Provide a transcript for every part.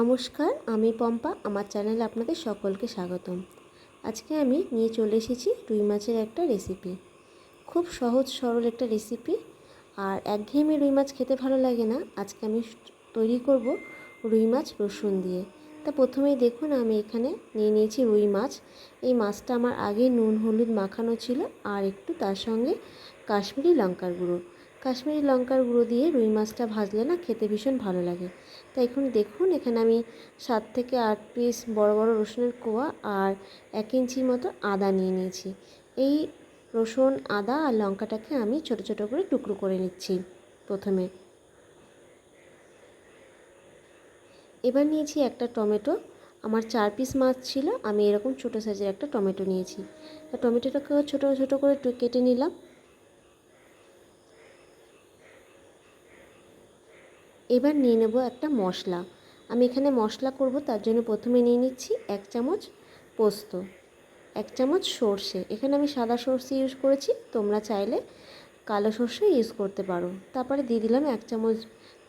নমস্কার, আমি পম্পা, আমার চ্যানেলে আপনাদের সকলকে স্বাগতম। আজকে আমি নিয়ে চলে এসেছি রুই মাছের একটা রেসিপি খুব সহজ, সরল একটা রেসিপি আর একঘেয়েমি রুই মাছ খেতে ভালো লাগে না। আজকে আমি তৈরি করব রুই মাছ রসুন দিয়ে। তা প্রথমেই দেখুন, আমি এখানে নিয়ে নিয়েছি রুই মাছ। এই মাছটা আমার আগে নুন, হলুদ মাখানো ছিল, আর একটু তার সঙ্গে কাশ্মীরি লঙ্কার গুঁড়ো। কাশ্মীরি লঙ্কার গুঁড়ো দিয়ে রুই মাছটা ভাজলে না খেতে ভীষণ ভালো লাগে। তাই এখন দেখুন, এখানে আমি সাত থেকে আট পিস বড় বড় রসুনের কোয়া আর এক ইঞ্চির মতো আদা নিয়ে নিয়েছি। এই রসুন, আদা আর লঙ্কাটাকে আমি ছোট ছোট করে টুকরো করে নিচ্ছি প্রথমে। এবার নিয়েছি একটা টমেটো। আমার চার পিস মাছ ছিল, আমি এরকম ছোটো সাইজের একটা টমেটো নিয়েছি। টমেটোটাকে ছোটো ছোটো করে কেটে নিলাম। এবার নিয়ে নেব একটা মশলা। আমি এখানে মশলা করব, তার জন্য প্রথমে নিয়ে নিচ্ছি এক চামচ পোস্ত, এক চামচ সর্ষে। এখানে আমি সাদা সর্ষে ইউজ করেছি, তোমরা চাইলে কালো সর্ষে ইউজ করতে পারো। তারপরে দিয়ে দিলাম এক চামচ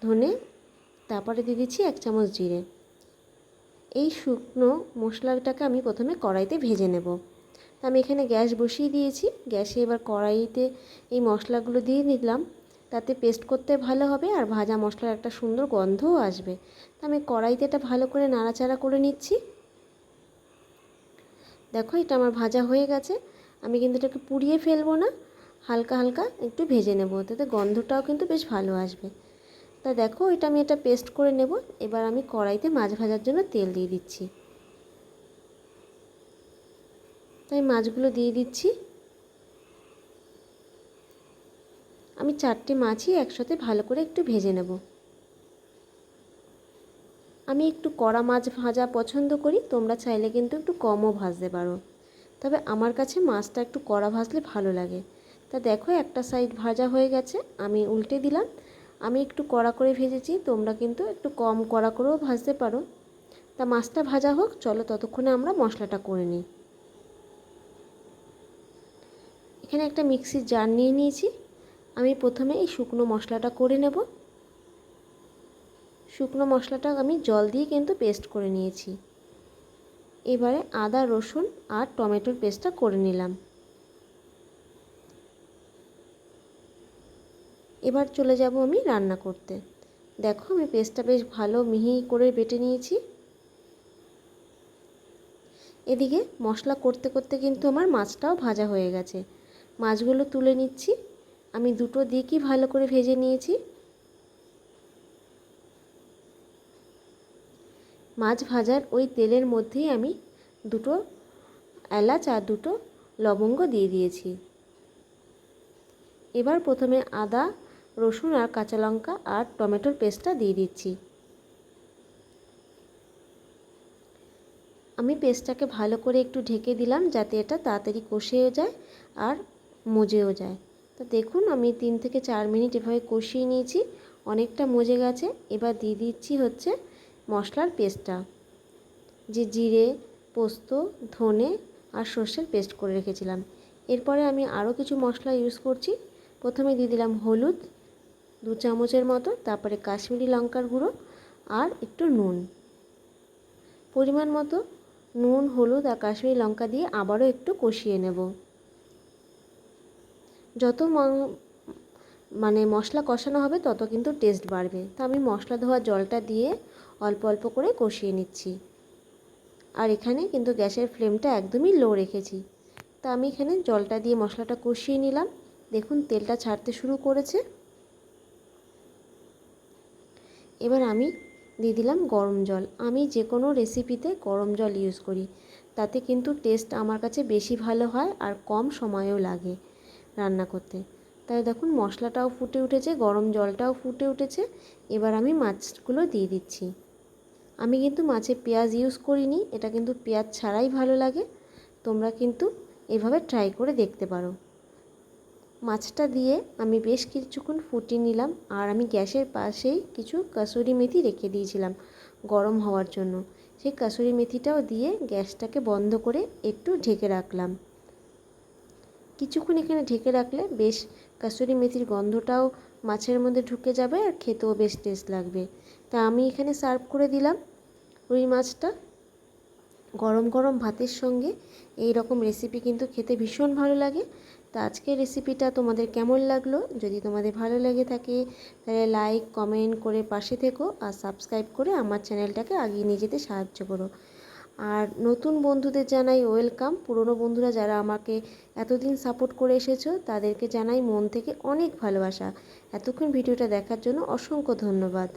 ধনে, তারপরে দিয়ে দিচ্ছি এক চামচ জিরে। এই শুকনো মশলাটাকে আমি প্রথমে কড়াইতে ভেজে নেব। আমি এখানে গ্যাস বসিয়ে দিয়েছি। গ্যাসে এবার কড়াইতে এই মশলাগুলো দিয়ে দিলাম। তাতে পেস্ট করতে ভালো হবে আর ভাজা মশলার একটা সুন্দর গন্ধও আসবে। তা আমি কড়াইতে এটা ভালো করে নাড়াচাড়া করে নিচ্ছি। দেখো এটা আমার ভাজা হয়ে গেছে। আমি কিন্তু এটাকে পুড়িয়ে ফেলব না, হালকা হালকা একটু ভেজে নেব, তাতে গন্ধটাও কিন্তু বেশ ভালো আসবে। তা দেখো এটা আমি এটা পেস্ট করে নেব, এবার আমি কড়াইতে মাছ ভাজার জন্য তেল দিয়ে দিচ্ছি। তাই মাছগুলো দিয়ে দিচ্ছি। আমি চারটে মাছই একসাথে ভালো করে একটু ভেজে নেব। আমি একটু কড়া মাছ ভাজা পছন্দ করি, তোমরা চাইলে কিন্তু একটু কমও ভাজতে পারো। তবে আমার কাছে মাছটা একটু কড়া ভাজলে ভালো লাগে। তা দেখো একটা সাইড ভাজা হয়ে গেছে, আমি উল্টে দিলাম। আমি একটু কড়া করে ভেজেছি, তোমরা কিন্তু একটু কম কড়া করেও ভাজতে পারো। তা মাছটা ভাজা হোক, চলো ততক্ষণে আমরা মশলাটা করে নিই। এখানে একটা মিক্সির জার নিয়ে নিয়েছি। আমি প্রথমে এই শুকনো মশলাটা করে নেব। শুকনো মশলাটা আমি জল দিয়ে কিন্তু পেস্ট করে নিয়েছি। এবারে আদা, রসুন আর টমেটোর পেস্টটা করে নিলাম। এবার চলে যাব আমি রান্না করতে। দেখো আমি পেস্টটা বেশ ভালো মিহি করে বেটে নিয়েছি। এদিকে মশলা করতে করতে কিন্তু আমার মাছটাও ভাজা হয়ে গেছে। মাছগুলো তুলে নিচ্ছি। আমি দুটো দিকই ভালো করে ভেজে নিয়েছি। মাছ ভাজার ওই তেলের মধ্যেই আমি দুটো এলাচ আর দুটো লবঙ্গ দিয়ে দিয়েছি। এবার প্রথমে আদা, রসুন আর কাঁচা লঙ্কা আর টমেটোর পেস্টটা দিয়ে দিচ্ছি। আমি পেস্টটাকে ভালো করে একটু ঢেকে দিলাম যাতে এটা তাড়াতাড়ি কষেও যায় আর মজেও যায়। তা দেখুন, আমি তিন থেকে চার মিনিট এভাবে কষিয়ে নিয়েছি। অনেকটা মজে গেছে। এবার দিয়ে দিচ্ছি হচ্ছে মশলার পেস্টটা। যে জিরে, পোস্ত, ধনে আর সর্ষের পেস্ট করে রেখেছিলাম। এরপরে আমি আরও কিছু মশলা ইউজ করছি। প্রথমে দিয়ে দিলাম হলুদ, দু চামচের মতো, তারপরে কাশ্মীরি লঙ্কার গুঁড়ো আর একটু নুন। পরিমাণ মতো নুন, হলুদ আর কাশ্মীরি লঙ্কা দিয়ে আবারও একটু কষিয়ে নেব। যত মানে মশলা কষানো হবে তত কিন্তু টেস্ট বাড়বে। তা আমি মশলা ধোয়া জলটা দিয়ে অল্প অল্প করে কষিয়ে নিচ্ছি। আর এখানে কিন্তু গ্যাসের ফ্লেমটা একদমই লো রেখেছি। তা আমি এখানে জলটা দিয়ে মশলাটা কষিয়ে নিলাম। দেখুন, তেলটা ছাড়তে শুরু করেছে। এবার আমি দিয়ে দিলাম গরম জল। আমি যে কোনো রেসিপিতে গরম জল ইউজ করি। তাতে কিন্তু টেস্ট আমার কাছে বেশি ভালো হয় আর কম সময়ও লাগে। রান্না করতে। তাই দেখুন, মশলাটাও ফুটে উঠেছে, গরম জলটাও ফুটে উঠেছে। এবার আমি মাছগুলো দিয়ে দিচ্ছি। আমি কিন্তু মাছে পেঁয়াজ ইউজ করিনি, এটা কিন্তু পেঁয়াজ ছাড়াই ভালো লাগে। তোমরা কিন্তু এভাবে ট্রাই করে দেখতে পারো। মাছটা দিয়ে আমি বেশ কিছুক্ষণ ফুটিয়ে নিলাম, আর আমি গ্যাসের পাশেই কিছু কাসুরি মেথি রেখে দিয়েছিলাম গরম হওয়ার জন্য। সেই কাসুরি মেথিটাও দিয়ে গ্যাসটাকে বন্ধ করে একটু ঢেকে রাখলাম। কিছুক্ষণ এখানে ঢেকে রাখলে বেশ কাসুরি মেথির গন্ধটাও মাছের মধ্যে ঢুকে যাবে আর খেতেও বেশ টেস্ট লাগবে। তা আমি এখানে সার্ভ করে দিলাম রুই মাছটা। গরম গরম ভাতের সঙ্গে এই রকম রেসিপি কিন্তু খেতে ভীষণ ভালো লাগে। তো আজকের রেসিপিটা তোমাদের কেমন লাগল? যদি তোমাদের ভালো লেগে থাকে, তাহলে লাইক কমেন্ট করে পাশে থেকো আর সাবস্ক্রাইব করে আমার চ্যানেলটাকে আগিয়ে নিয়ে যেতে সাহায্য করো। আর নতুন বন্ধুদের জানাই ওয়েলকাম। পুরনো বন্ধুরা যারা আমাকে এতদিন সাপোর্ট করে এসেছ, তাদেরকে জানাই মন থেকে অনেক ভালোবাসা। এতক্ষণ ভিডিওটা দেখার জন্য অসংখ্য ধন্যবাদ।